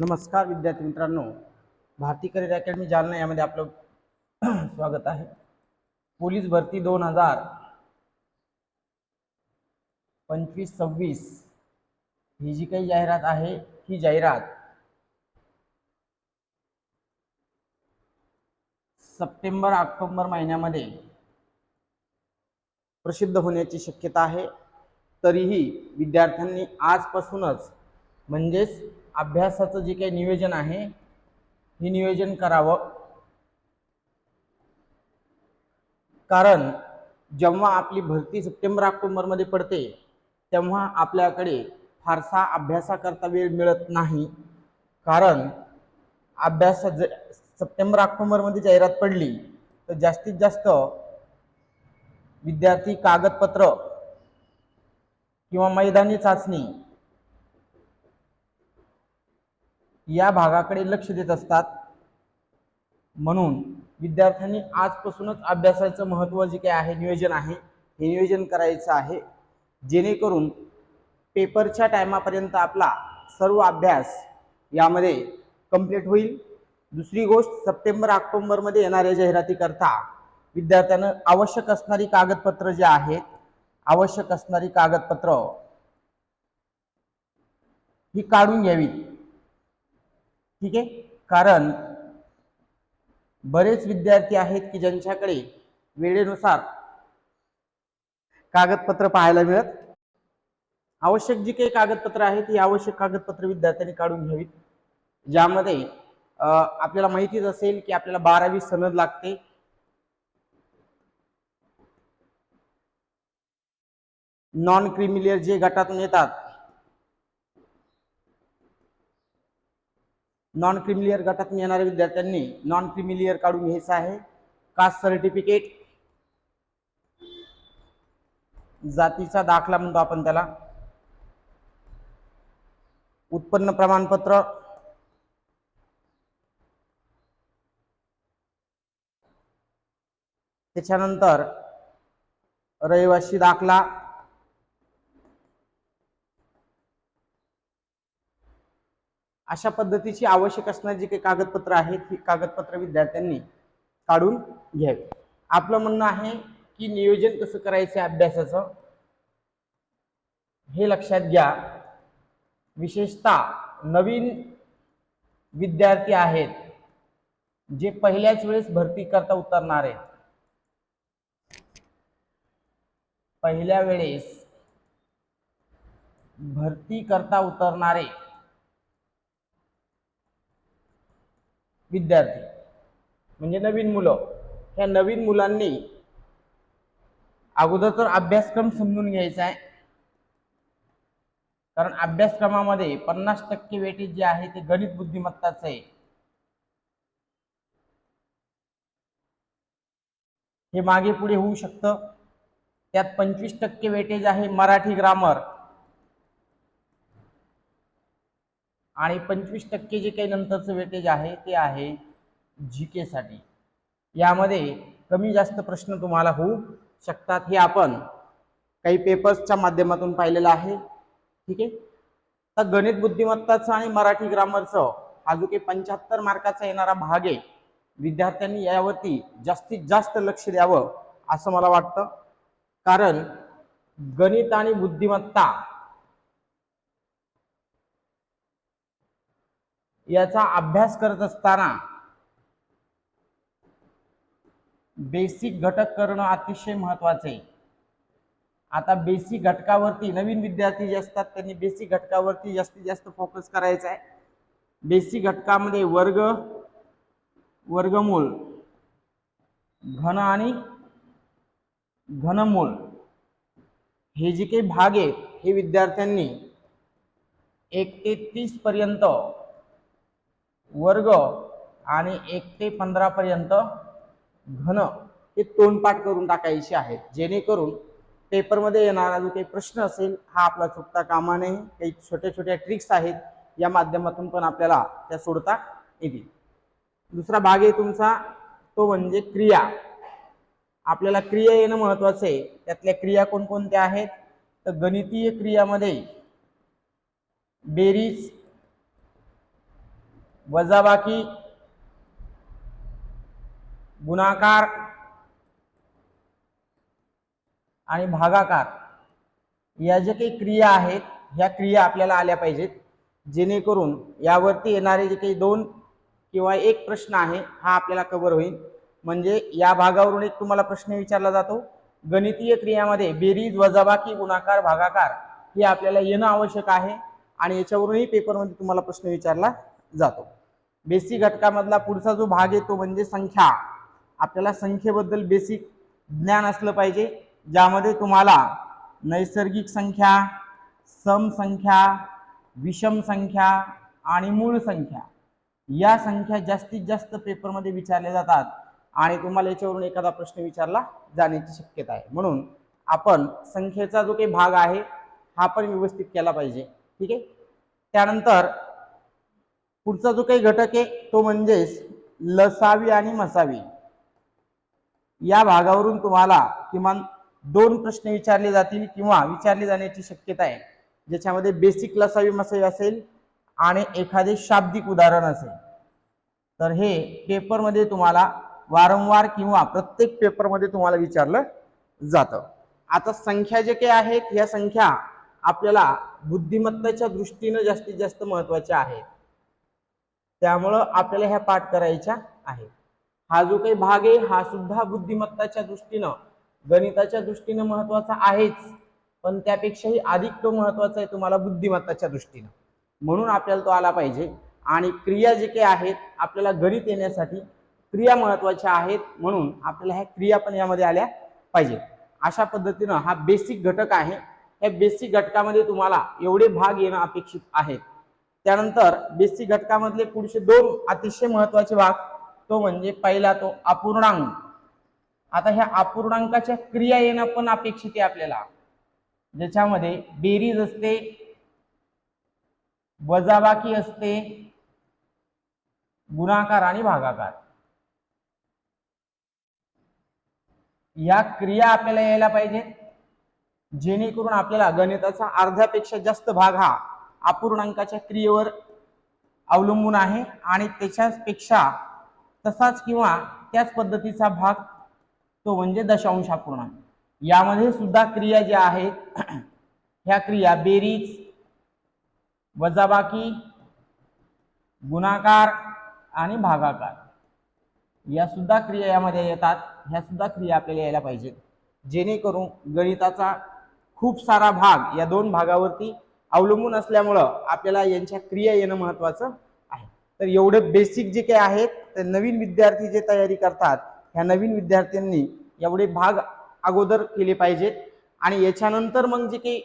नमस्कार विद्यार्थी मित्रांनो. भारती करिअर अकॅडमी जालना यामध्ये आपलं स्वागत आहे. पोलीस भरती दोन हजार पंचवीस सव्वीस ही जी काही जाहिरात आहे ही जाहिरात सप्टेंबर ऑक्टोबर महिन्यामध्ये प्रसिद्ध होण्याची शक्यता आहे. तरीही विद्यार्थ्यांनी आजपासूनच म्हणजेच अभ्यासाचं जे काही नियोजन आहे हे नियोजन करावं. कारण जेव्हा आपली भरती सप्टेंबर ऑक्टोबरमध्ये पडते तेव्हा आपल्याकडे फारसा अभ्यासाकरता वेळ मिळत नाही. कारण अभ्यास ज सप्टेंबर ऑक्टोबरमध्ये जाहिरात पडली तर जास्तीत जास्त विद्यार्थी कागदपत्र किंवा मैदानी चाचणी या भागाकडे लक्ष देत असतात. म्हणून विद्यार्थ्यांनी आजपासूनच अभ्यासाचं महत्त्व जे काही आहे नियोजन आहे हे नियोजन करायचं आहे. जेणेकरून पेपरच्या टायमापर्यंत आपला सर्व अभ्यास यामध्ये कंप्लीट होईल. दुसरी गोष्ट सप्टेंबर ऑक्टोबरमध्ये येणाऱ्या जाहिरातीकरता विद्यार्थ्यानं आवश्यक असणारी कागदपत्र जे आहेत आवश्यक असणारी कागदपत्र ही काढून घ्यावीत. ठीक आहे? कारण बरेच विद्यार्थी आहेत की ज्यांच्याकडे वेळेनुसार कागदपत्र पाहायला मिळत. आवश्यक जी काही कागदपत्र आहेत ती आवश्यक कागदपत्र विद्यार्थ्यांनी काढून घ्यावीत. ज्यामध्ये आपल्याला माहितीच असेल की आपल्याला बारावी सनद लागते. नॉन क्रिमिलियर जे गटातून येतात नॉन क्रिमिलियर गटातून येणाऱ्या विद्यार्थ्यांनी नॉन क्रिमिलियर काढून घ्यायचं आहे. कास्ट सर्टिफिकेट जातीचा दाखला म्हणतो आपण त्याला. उत्पन्न प्रमाणपत्र. त्याच्यानंतर रहिवासी दाखला. अशा पद्धतीची आवश्यक असणारी जी काही कागदपत्र आहेत ही कागदपत्र विद्यार्थ्यांनी काढून घ्यावी. आपलं म्हणणं आहे की नियोजन कसं करायचं आहे अभ्यासाचं हे लक्षात घ्या. विशेषतः नवीन विद्यार्थी आहेत जे पहिल्याच वेळेस भरती करता उतरणार आहेत. पहिल्या वेळेस भरती करता उतरणारे विद्यार्थी म्हणजे नवीन मुलं. ह्या नवीन मुलांनी अगोदर तर अभ्यासक्रम समजून घ्यायचा आहे. कारण अभ्यासक्रमामध्ये पन्नास टक्के वेटेज जे आहे ते गणित बुद्धिमत्ताचं आहे. हे मागे पुढे होऊ शकतं. त्यात पंचवीस टक्के वेटेज आहे मराठी ग्रामर. आणि पंचवीस टक्के जे काही नंतरचं वेटेज आहे ते आहे जी केसाठी यामध्ये कमी जास्त प्रश्न तुम्हाला होऊ शकतात. हे आपण काही पेपर्सच्या माध्यमातून पाहिलेलं आहे. ठीक आहे? तर गणित बुद्धिमत्ताचं आणि मराठी ग्रामरचं हा जो काही पंच्याहत्तर मार्काचा येणारा भाग आहे विद्यार्थ्यांनी यावरती जास्तीत जास्त लक्ष द्यावं असं मला वाटतं. कारण गणित आणि बुद्धिमत्ता याचा अभ्यास करत असताना बेसिक घटक करणं अतिशय महत्वाचं आहे. आता बेसिक घटकावरती नवीन विद्यार्थी जे असतात त्यांनी बेसिक घटकावरती जास्तीत जास्त फोकस करायचा आहे. बेसिक घटकामध्ये वर्ग वर्गमूल घन आणि घनमूल हे जे काही भाग आहेत हे विद्यार्थ्यांनी एक ते तीस पर्यंत वर्ग आणि एक ते पंधरा पर्यंत घन हे तोंडपाठ करून टाकायचे आहेत. जेणेकरून पेपरमध्ये येणारा जो काही प्रश्न असेल हा आपला चुकता कामा नये. काही छोट्या छोट्या ट्रिक्स आहेत या माध्यमातून पण आपल्याला त्या सोडता येतील. दुसरा भाग आहे तुमचा तो म्हणजे क्रिया. आपल्याला क्रिया येणं महत्वाचं आहे. त्यातल्या क्रिया कोणकोणत्या आहेत? तर गणितीय क्रियामध्ये बेरीज वजाबाकी गुणाकार आणि भागाकार. या ज्या काही क्रिया आहेत ह्या क्रिया आपल्याला आल्या पाहिजेत. जेणेकरून यावरती येणारे जे काही दोन किंवा एक प्रश्न आहे हा आपल्याला कव्हर होईल. म्हणजे या भागावरून एक तुम्हाला प्रश्न विचारला जातो. गणितीय क्रियामध्ये बेरीज वजाबाकी गुणाकार भागाकार हे आपल्याला येणं आवश्यक आहे. आणि याच्यावरूनही पेपरमध्ये तुम्हाला प्रश्न विचारला जातो. बेसिक घटकामधला पुढचा जो भाग आहे तो म्हणजे संख्या. आपल्याला संख्येबद्दल बेसिक ज्ञान असलं पाहिजे ज्यामध्ये तुम्हाला नैसर्गिक संख्या सम संख्या विषम संख्या आणि मूळ संख्या या संख्या जास्तीत जास्त पेपरमध्ये विचारल्या जातात आणि तुम्हाला याच्यावरून एखादा प्रश्न विचारला जाण्याची शक्यता आहे. म्हणून आपण संख्येचा जो काही भाग आहे हा पण व्यवस्थित केला पाहिजे. ठीक आहे? त्यानंतर पुढचा जो काही घटक आहे तो म्हणजेच लसावी आणि मसावी. या भागावरून तुम्हाला किमान दोन प्रश्न विचारले जातील किंवा विचारले जाण्याची शक्यता आहे. ज्याच्यामध्ये बेसिक लसावी मसावी असेल आणि एखादे शाब्दिक उदाहरण असेल. तर हे पेपरमध्ये तुम्हाला वारंवार किंवा प्रत्येक पेपरमध्ये तुम्हाला विचारलं जातं. आता संख्या जे काही आहेत या संख्या आपल्याला बुद्धिमत्तेच्या दृष्टीनं जास्तीत जास्त महत्त्वाच्या आहेत. त्यामुळं आपल्याला ह्या पाठ करायच्या आहे हा जो काही भाग आहे हा सुद्धा बुद्धिमत्ताच्या दृष्टीनं गणिताच्या दृष्टीनं महत्त्वाचा आहेच. पण त्यापेक्षाही अधिक तो महत्त्वाचा आहे तुम्हाला बुद्धिमत्ताच्या दृष्टीनं. म्हणून आपल्याला तो आला पाहिजे. आणि क्रिया जे काही आहेत आपल्याला गणित येण्यासाठी क्रिया महत्त्वाच्या आहेत म्हणून आपल्याला ह्या क्रिया पण यामध्ये आल्या पाहिजेत. अशा पद्धतीनं हा बेसिक घटक आहे. या बेसिक घटकामध्ये तुम्हाला एवढे भाग येणं अपेक्षित आहेत. त्यानंतर बेसिक घटकामधले पुढचे दोन अतिशय महत्त्वाचे भाग तो म्हणजे पहिला तो अपूर्णांक. आता ह्या अपूर्णांकाच्या क्रिया येणं पण अपेक्षित आहे आपल्याला. ज्याच्यामध्ये बेरीज असते वजाबाकी असते गुणाकार आणि भागाकार. या क्रिया आपल्याला यायला पाहिजेत जेणेकरून आपल्याला गणिताचा अर्ध्यापेक्षा जास्त भाग हा अपूर्णांकाच्या क्रियेवर अवलंबून आहे आणि त्याच्यापेक्षा तसाच किंवा त्याच पद्धतीचा भाग तो म्हणजे दशांश अपूर्णांक यामध्ये सुद्धा क्रिया ज्या आहेत ह्या क्रिया बेरीज वजाबाकी गुणाकार आणि भागाकार. या सुद्धा क्रिया यामध्ये येतात. ह्या सुद्धा क्रिया आपल्याला यायला पाहिजेत जेणेकरून गणिताचा खूप सारा भाग या दोन भागावरती अवलंबून असल्यामुळं आपल्याला यांच्या क्रिया येणं महत्वाचं आहे. तर एवढे बेसिक जे काही आहेत ते नवीन विद्यार्थी जे तयारी करतात ह्या नवीन विद्यार्थ्यांनी एवढे भाग अगोदर केले पाहिजेत. आणि याच्यानंतर मग जे काही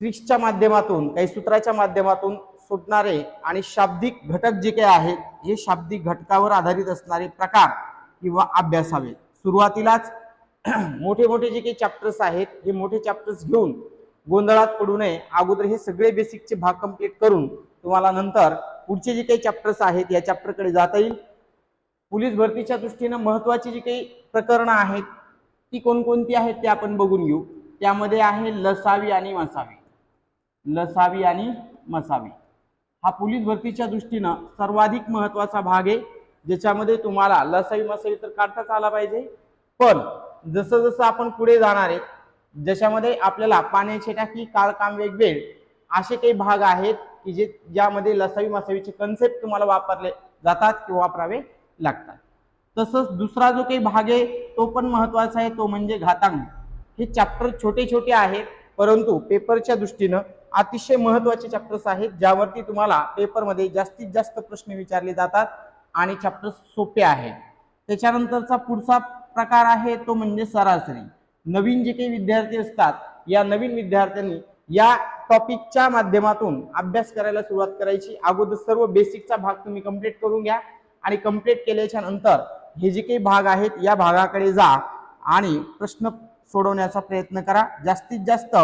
ट्रिक्सच्या माध्यमातून काही सूत्राच्या माध्यमातून सुटणारे आणि शाब्दिक घटक जे काही आहेत हे शाब्दिक घटकावर आधारित असणारे प्रकार किंवा अभ्यासावे. सुरुवातीलाच मोठे मोठे जे काही चॅप्टर्स आहेत हे मोठे चॅप्टर्स घेऊन गोंधळात पडू नये. अगोदर हे सगळे बेसिकचे भाग कंप्लीट करून तुम्हाला नंतर पुढचे जे काही चॅप्टर्स आहेत या चॅप्टरकडे जाता येईल. पोलीस भरतीच्या दृष्टीनं महत्वाची जी काही प्रकरणं आहेत ती कोणकोणती आहेत ते आपण बघून घेऊ. त्यामध्ये आहे लसावी आणि मसावी. लसावी आणि मसावी. हा पोलीस भरतीच्या दृष्टीनं सर्वाधिक महत्त्वाचा भाग आहे. ज्याच्यामध्ये तुम्हाला लसावी मसावी तर काढताच आला पाहिजे. पण जसं जसं आपण पुढे जाणार आहे ज्याच्यामध्ये आपल्याला पाण्याची टाकी काळकाम वेगवेळ असे काही भाग आहेत की जे ज्यामध्ये लसावी मसावीचे कन्सेप्ट तुम्हाला वापरले जातात किंवा वापरावे लागतात. तसंच दुसरा जो काही भाग आहे तो पण महत्त्वाचा आहे तो म्हणजे घातांक. हे चॅप्टर छोटे छोटे आहेत परंतु पेपरच्या दृष्टीनं अतिशय महत्त्वाचे चॅप्टर्स आहेत ज्यावरती तुम्हाला पेपरमध्ये जास्तीत जास्त प्रश्न विचारले जातात आणि चॅप्टर्स सोपे आहेत. त्याच्यानंतरचा पुढचा प्रकार आहे तो म्हणजे सरासरी. नवीन जे काही विद्यार्थी असतात या नवीन विद्यार्थ्यांनी या टॉपिकच्या माध्यमातून अभ्यास करायला सुरुवात करायची. अगोदर सर्व बेसिकचा भाग तुम्ही कंप्लीट करून घ्या आणि कंप्लीट केल्याच्यानंतर हे जे काही भाग आहेत या भागाकडे जा आणि प्रश्न सोडवण्याचा प्रयत्न करा. जास्तीत जास्त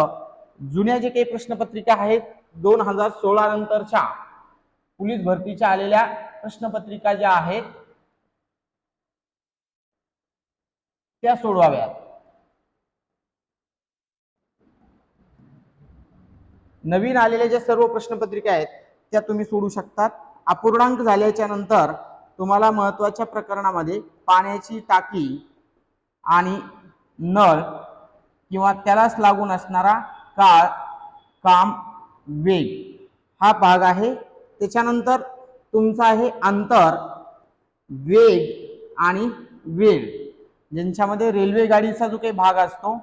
जुन्या जे काही प्रश्नपत्रिका आहेत दोन हजार सोळा नंतरच्या पोलीस भरतीच्या आलेल्या प्रश्नपत्रिका ज्या आहेत त्या सोडवाव्यात. नवीन आलेल्या ज्या सर्व प्रश्नपत्रिका आहेत त्या तुम्ही सोडू शकतात. अपूर्णांक झाल्याच्यानंतर तुम्हाला महत्त्वाच्या प्रकरणामध्ये पाण्याची टाकी आणि नळ किंवा त्यालाच लागून असणारा काळ काम वेग हा भाग आहे. त्याच्यानंतर तुमचा आहे अंतर वेग आणि वेळ. ज्यांच्यामध्ये रेल्वे गाडीचा जो काही भाग असतो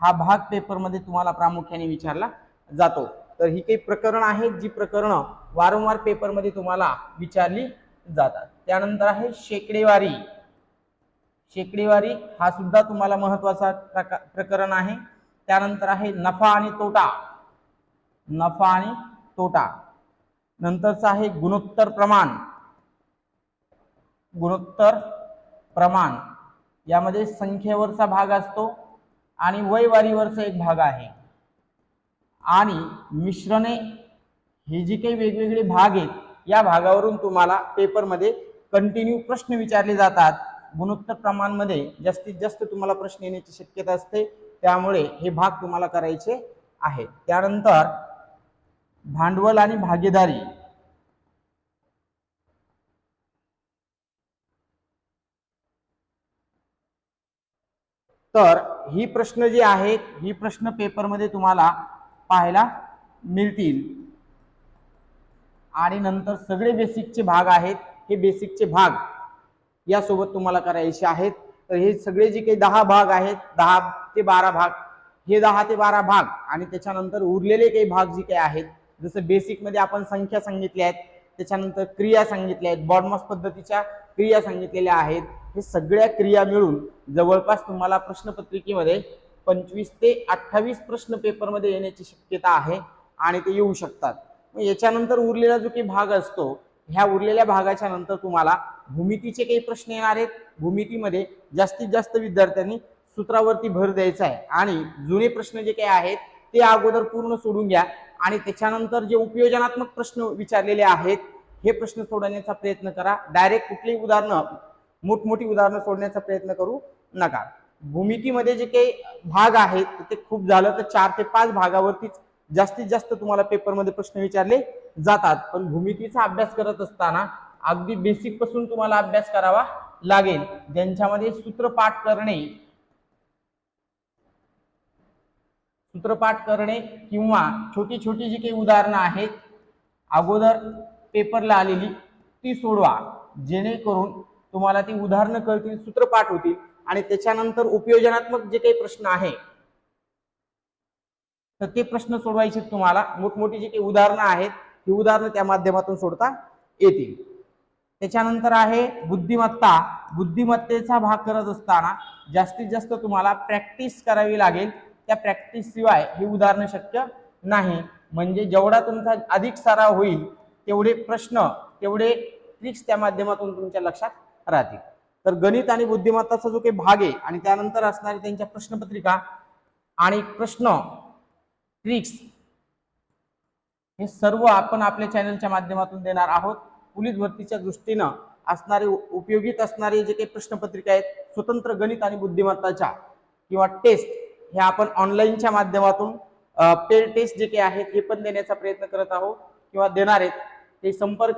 हा भाग पेपरमध्ये तुम्हाला प्रामुख्याने विचारला. जातो. तर ही काही प्रकरण आहेत जी प्रकरणं वारंवार पेपरमध्ये तुम्हाला विचारली जातात. त्यानंतर आहे शेकडेवारी. शेकडेवारी हा सुद्धा तुम्हाला महत्त्वाचा प्रका प्रकरण आहे. त्यानंतर आहे नफा आणि तोटा. नफा आणि तोटा. नंतरचं आहे गुणोत्तर प्रमाण. गुणोत्तर प्रमाण. यामध्ये संख्येवरचा भाग असतो आणि वयवारीवरचा एक भाग आहे. आणि मिश्रणे हे जे काही वेगवेगळे भाग आहेत या भागावरून तुम्हाला पेपरमध्ये कंटिन्यू प्रश्न विचारले जातात. गुणोत्तर प्रमाणमध्ये जास्तीत जास्त तुम्हाला प्रश्न येण्याची शक्यता असते. त्यामुळे हे भाग तुम्हाला करायचे आहे त्यानंतर भांडवल आणि भागीदारी. तर ही प्रश्न जे आहेत ही प्रश्न पेपरमध्ये तुम्हाला पाहायला मिळतील. आणि नंतर सगळे बेसिकचे भाग आहेत. हे बेसिकचे भाग यासोबत तुम्हाला करायचे आहेत. तर हे सगळे जे काही दहा भाग आहेत दहा ते बारा भाग हे दहा ते बारा भाग आणि त्याच्यानंतर उरलेले काही भाग जे काही आहेत जसं बेसिकमध्ये आपण संख्या सांगितल्या आहेत त्याच्यानंतर क्रिया सांगितल्या आहेत बॉडमॉस पद्धतीच्या क्रिया सांगितलेल्या आहेत. हे सगळ्या क्रिया मिळून जवळपास तुम्हाला प्रश्नपत्रिकेमध्ये पंचवीस ते अठ्ठावीस प्रश्न पेपरमध्ये येण्याची शक्यता आहे आणि ते येऊ शकतात. मग याच्यानंतर उरलेला जो काही भाग असतो ह्या उरलेल्या भागाच्या नंतर तुम्हाला भूमितीचे काही प्रश्न येणार आहेत. भूमितीमध्ये जास्तीत जास्त विद्यार्थ्यांनी सूत्रावरती भर द्यायचा आहे आणि जुने प्रश्न जे काही आहेत ते अगोदर पूर्ण सोडून घ्या आणि त्याच्यानंतर जे उपयोजनात्मक प्रश्न विचारलेले आहेत हे प्रश्न सोडवण्याचा प्रयत्न करा. डायरेक्ट कुठलीही उदाहरणं मोठमोठी उदाहरणं सोडण्याचा प्रयत्न करू नका. भूमितीमध्ये जे काही भाग आहेत ते खूप झालं तर चार ते पाच भागावरतीच जास्तीत जास्त तुम्हाला पेपरमध्ये प्रश्न विचारले जातात. पण भूमितीचा अभ्यास करत असताना अगदी बेसिकपासून तुम्हाला अभ्यास करावा लागेल. ज्यांच्यामध्ये सूत्रपाठ करणे सूत्रपाठ करणे किंवा छोटी छोटी जी काही उदाहरणं आहेत अगोदर पेपरला आलेली ती सोडवा. जेणेकरून तुम्हाला ती उदाहरणं कळतील सूत्रपाठ होतील. आणि त्याच्यानंतर उपयोजनात्मक जे काही प्रश्न आहे तर ते प्रश्न सोडवायचे तुम्हाला. मोठमोठी जी काही उदाहरणं आहेत ही उदाहरणं त्या माध्यमातून सोडता येतील. त्याच्यानंतर आहे बुद्धिमत्ता. बुद्धिमत्तेचा भाग करत असताना जास्तीत जास्त तुम्हाला प्रॅक्टिस करावी लागेल. त्या प्रॅक्टिस शिवाय ही उदाहरणं शक्य नाही. म्हणजे जेवढा तुमचा अधिक सराव होईल तेवढे प्रश्न तेवढे ट्रिक्स त्या माध्यमातून तुमच्या लक्षात राहतील. तर गणित आणि बुद्धिमत्ताचा जो काही भाग आहे आणि त्यानंतर असणारी त्यांच्या प्रश्नपत्रिका आणि प्रश्न ट्रिक्स हे सर्व आपण आपल्या चॅनलच्या माध्यमातून देणार आहोत. पोलीस भरतीच्या दृष्टीनं असणारे उपयोगित असणारे जे काही प्रश्नपत्रिका आहेत स्वतंत्र गणित आणि बुद्धिमत्ताच्या किंवा टेस्ट हे आपण ऑनलाईनच्या माध्यमातून पेड टेस्ट जे काही आहेत हे पण देण्याचा प्रयत्न करत आहोत किंवा देणार आहेत ते संपर्क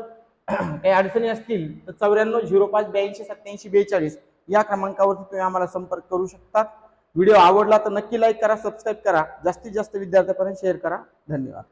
काही अडचणी असतील तर चौऱ्याण्णव झिरो पाच ब्याऐंशी सत्याऐंशी बेचाळीस या क्रमांकावरती तुम्ही आम्हाला संपर्क करू शकता. व्हिडिओ आवडला तर नक्की लाईक करा सबस्क्राईब करा. जास्तीत जास्त विद्यार्थ्यांपर्यंत शेअर करा. धन्यवाद.